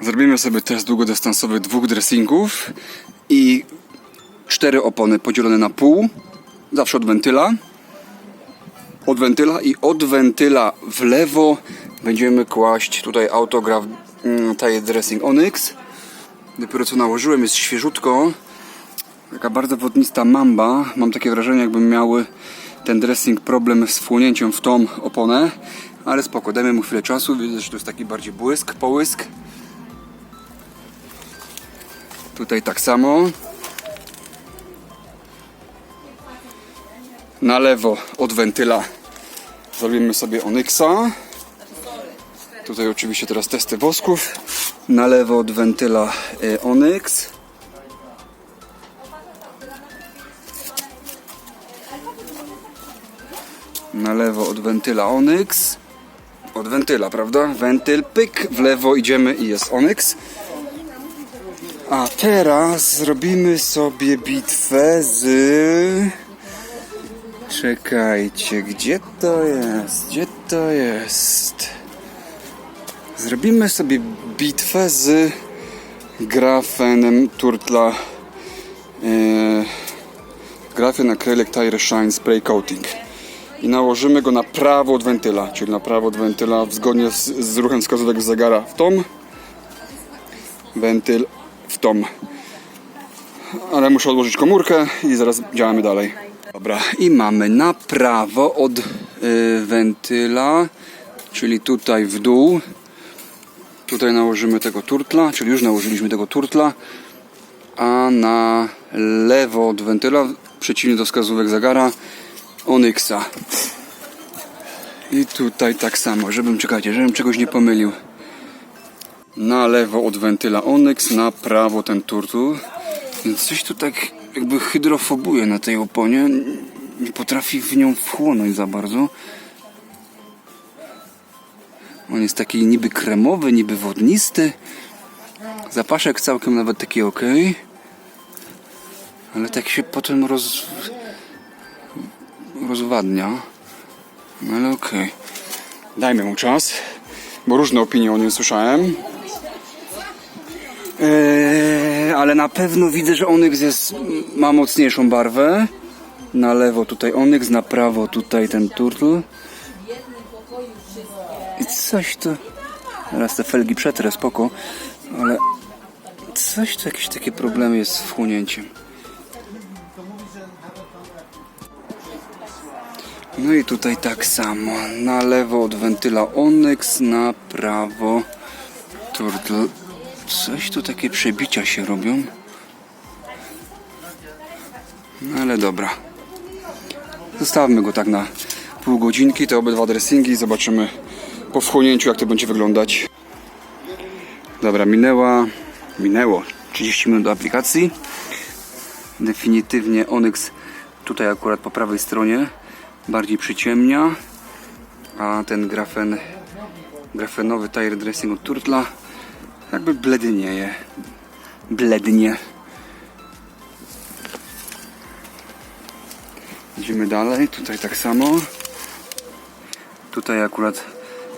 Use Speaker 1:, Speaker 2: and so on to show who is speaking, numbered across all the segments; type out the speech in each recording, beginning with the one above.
Speaker 1: Zrobimy sobie test długodystansowy dwóch dressingów i cztery opony podzielone na pół, zawsze od wentyla. Od wentyla i od wentyla w lewo będziemy kłaść tutaj autograf mm, Tire Dressing Onyx. Dopiero co nałożyłem, jest świeżutko. Taka bardzo wodnista mamba. Mam takie wrażenie, jakby miały ten dressing problem z wchłonięciem w tą oponę. Ale spoko, dajmy mu chwilę czasu. Widzę, że to jest taki bardziej błysk, połysk. Tutaj tak samo. Na lewo od wentyla zrobimy sobie Onyxa. Tutaj oczywiście teraz testy wosków. Na lewo od wentyla y, Onyx. Na lewo od wentyla Onyx. Od wentyla, prawda? Wentyl, pyk, w lewo idziemy i jest Onyx. A teraz zrobimy sobie bitwę z... Czekajcie, gdzie to jest? Gdzie to jest? Zrobimy sobie bitwę z grafenem Turtla e, grafen Acrylic Tire Shine Spray Coating i nałożymy go na prawo od wentyla, czyli na prawo od wentyla zgodnie z, z ruchem wskazówek zegara w tą wentyl tą ale muszę odłożyć komórkę i zaraz działamy dalej dobra i mamy na prawo od y, wentyla czyli tutaj w dół Tutaj nałożymy tego turtla, czyli już nałożyliśmy tego turtla, a na lewo od wentyla, przeciwnie do wskazówek zegara, Onyxa. I tutaj tak samo, żebym, czekajcie, żebym czegoś nie pomylił. Na lewo od wentyla Onyx, na prawo ten turtul. Więc coś tu tak jakby hydrofobuje na tej oponie. Nie potrafi w nią wchłonąć za bardzo. On jest taki niby kremowy, niby wodnisty. Zapaszek całkiem nawet taki ok. Ale tak się potem roz... rozwadnia. No ale okej. Dajmy mu czas, bo różne opinie o nim słyszałem. Eee, ale na pewno widzę, że Onyx jest, ma mocniejszą barwę. Na lewo tutaj Onyx, na prawo tutaj ten Turtle. I coś to. Teraz te felgi przetrę, spoko. Ale coś tu jakieś takie problemy jest z wchłonięciem. No i tutaj tak samo. Na lewo od wentyla Onyx, na prawo Turtle. Coś tu takie przebicia się robią. No ale dobra. Zostawmy go tak na pół godzinki, te obydwa dressingi zobaczymy po wchłonięciu jak to będzie wyglądać. Dobra, minęła, minęło 30 minut do aplikacji. Definitywnie Onyx tutaj akurat po prawej stronie bardziej przyciemnia, a ten grafen, grafenowy tire dressing od Turtla jakby blednieje. Blednie. Idziemy dalej, tutaj tak samo. Tutaj akurat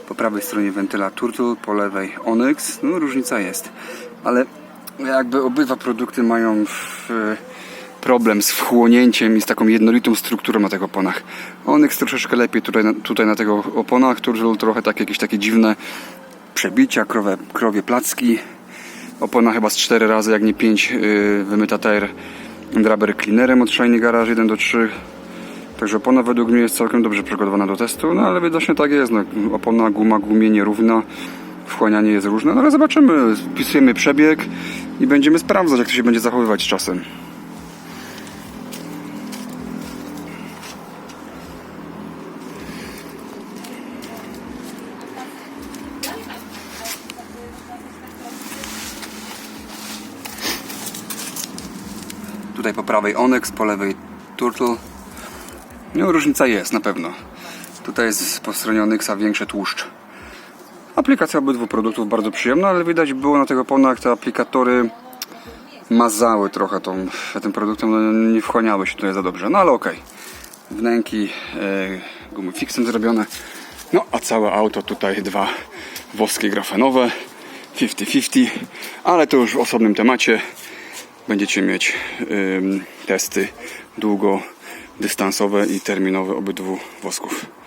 Speaker 1: po prawej stronie wentyla Turtle, po lewej Onyx. No różnica jest, ale jakby obydwa produkty mają w, problem z wchłonięciem i z taką jednolitą strukturą na tych oponach. Onyx troszeczkę lepiej tutaj, tutaj na tych oponach, Turtle trochę tak, jakieś takie dziwne przebicia, krowe, krowie placki. Opona chyba z 4 razy, jak nie 5 yy, wymyta tire Draber Cleanerem od Shiny Garage 1 do 3. Także opona według mnie jest całkiem dobrze przygotowana do testu, no ale widocznie tak jest. No, opona, guma, gumie nierówna, wchłanianie jest różne, no ale zobaczymy. Wpisujemy przebieg i będziemy sprawdzać, jak to się będzie zachowywać z czasem. Tutaj po prawej Onyx, po lewej Turtle. No różnica jest na pewno. Tutaj jest po stronie Onyxa większy tłuszcz. Aplikacja obydwu produktów bardzo przyjemna, ale widać było na tych oponach te aplikatory mazały trochę tą, tym produktem, no, nie wchłaniały się tutaj za dobrze, no ale okej. Wnęki e, gumy fixem zrobione. No a całe auto tutaj dwa woskie grafenowe 50-50, ale to już w osobnym temacie. Będziecie mieć testy długodystansowe i terminowe obydwu wosków.